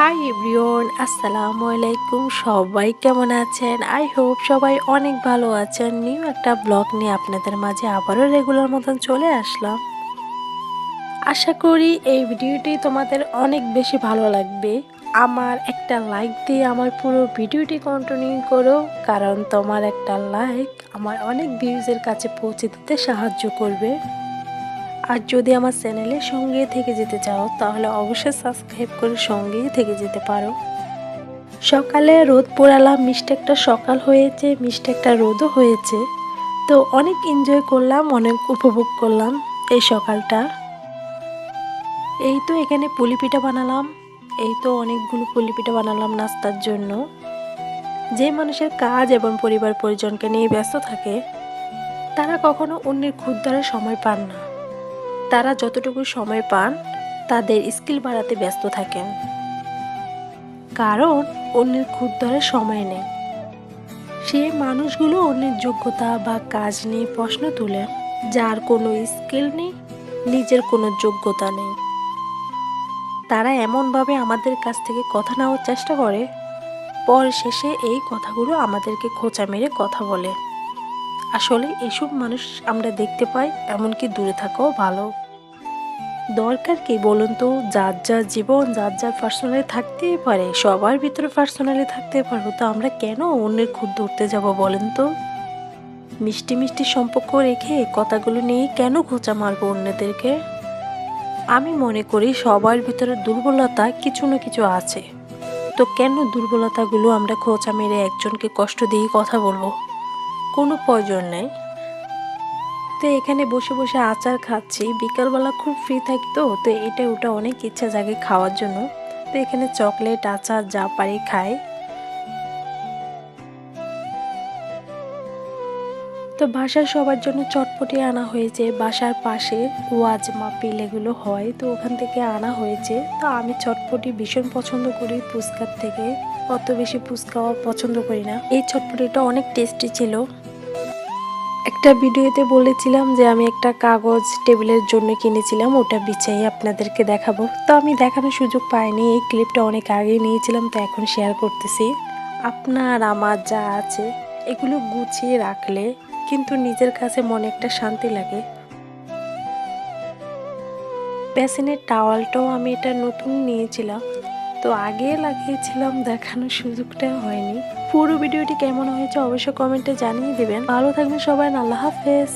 High everyone আসসালামু আলাইকুম সবাই কেমন আছেন? আই হোপ সবাই অনেক ভালো আছেন। নিউ একটা ব্লগ নিয়ে আপনাদের মাঝে আবারও রেগুলার মতন চলে আসলাম। আশা করি এই ভিডিওটি তোমাদের অনেক বেশি ভালো লাগবে। আমার একটা লাইক দিয়ে আমার পুরো ভিডিওটি কন্টিনিউ করো, কারণ তোমার একটা লাইক আমার অনেক ভিউজের কাছে পৌঁছে দিতে সাহায্য করবে। আর যদি আমার চ্যানেলের সঙ্গে থেকে যেতে চাও, তাহলে অবশ্যই সাবস্ক্রাইব করে সঙ্গেই থেকে যেতে পারো। সকালে রোদ পোড়ালাম মিষ্টি একটা সকাল হয়েছে মিষ্টি একটা রোদও হয়েছে। তো অনেক এনজয় করলাম, অনেক উপভোগ করলাম এই সকালটা। এই তো এখানে পুলি পিঠা বানালাম। এই তো অনেকগুলো পুলি পিঠা বানালাম নাস্তার জন্য। যে মানুষের কাজ এবং পরিবার পরিজনকে নিয়ে ব্যস্ত থাকে, তারা কখনো অন্যের ক্ষুদ্ধারের সময় পান না। তারা যতটুকু সময় পান, তাদের স্কিল বাড়াতে ব্যস্ত থাকেন। কারণ অন্যের ক্ষুদ্রের সময় নেই। সে মানুষগুলো অন্যের যোগ্যতা বা কাজ নিয়ে প্রশ্ন তুলে, যার কোনো স্কিল নেই, নিজের কোনো যোগ্যতা নেই। তারা এমনভাবে আমাদের কাছ থেকে কথা নেওয়ার চেষ্টা করে পর শেষে এই কথাগুলো আমাদেরকে খোঁচা মেরে কথা বলে। আসলে এসব মানুষ আমরা দেখতে পাই, এমনকি দূরে থাকাও ভালো। দরকার কি বলুন তো? যার যার জীবন, যার যার পার্সোনালি থাকতেই পারে, সবার ভিতরে পার্সোনালি থাকতে পারব তো আমরা কেন অন্যের খুদ ধরতে যাব বলেন তো? মিষ্টি মিষ্টি সম্পর্ক রেখে কথাগুলো নিয়ে কেন খোঁচা মারবো অন্যদেরকে? আমি মনে করি সবার ভিতরে দুর্বলতা কিছু না কিছু আছে। তো কেন দুর্বলতাগুলো আমরা খোঁচা মেরে একজনকে কষ্ট দিয়ে কথা বলব? কোনো প্রয়োজন নেই। তো এখানে বসে বসে আচার খাচ্ছি। বিকালবেলা খুব ফ্রি থাকি তো তো এটা ওটা অনেক ইচ্ছা জাগে খাওয়ার জন্য। তো এখানে চকলেট, আচার যা পারি খাই। তো বাসার সবার জন্য চটপটি আনা হয়েছে। বাসার পাশে ওয়াজ মাপিল এগুলো হয়, তো ওখান থেকে আনা হয়েছে। তো আমি চটপটি ভীষণ পছন্দ করি ফুচকার থেকে। অত বেশি ফুচকাও পছন্দ করি না। এই চটপটিটা অনেক টেস্টি ছিল। একটা ভিডিওতে বলেছিলাম যে আমি একটা কাগজ টেবিলের জন্য কিনেছিলাম, ওটা বিছাই আপনাদেরকে দেখাবো। তো আমি দেখানোর সুযোগ পাইনি, এই ক্লিপটা অনেক আগে নিয়েছিলাম, তো এখন শেয়ার করতেছি। আপনার, আমার যা আছে, এগুলো গুছিয়ে রাখলে কিন্তু নিজের কাছে মনে একটা শান্তি লাগে। প্যাসিনের টাওয়ালটাও আমি এটা নতুন নিয়েছিলাম। তো আগে লাগিয়েছিলাম, দেখানোর সুযোগটা হয়নি। পুরো ভিডিওটি কেমন হয়েছে অবশ্যই কমেন্টে জানিয়ে দেবেন। ভালো থাকবেন সবাই, আল্লাহ হাফেজ।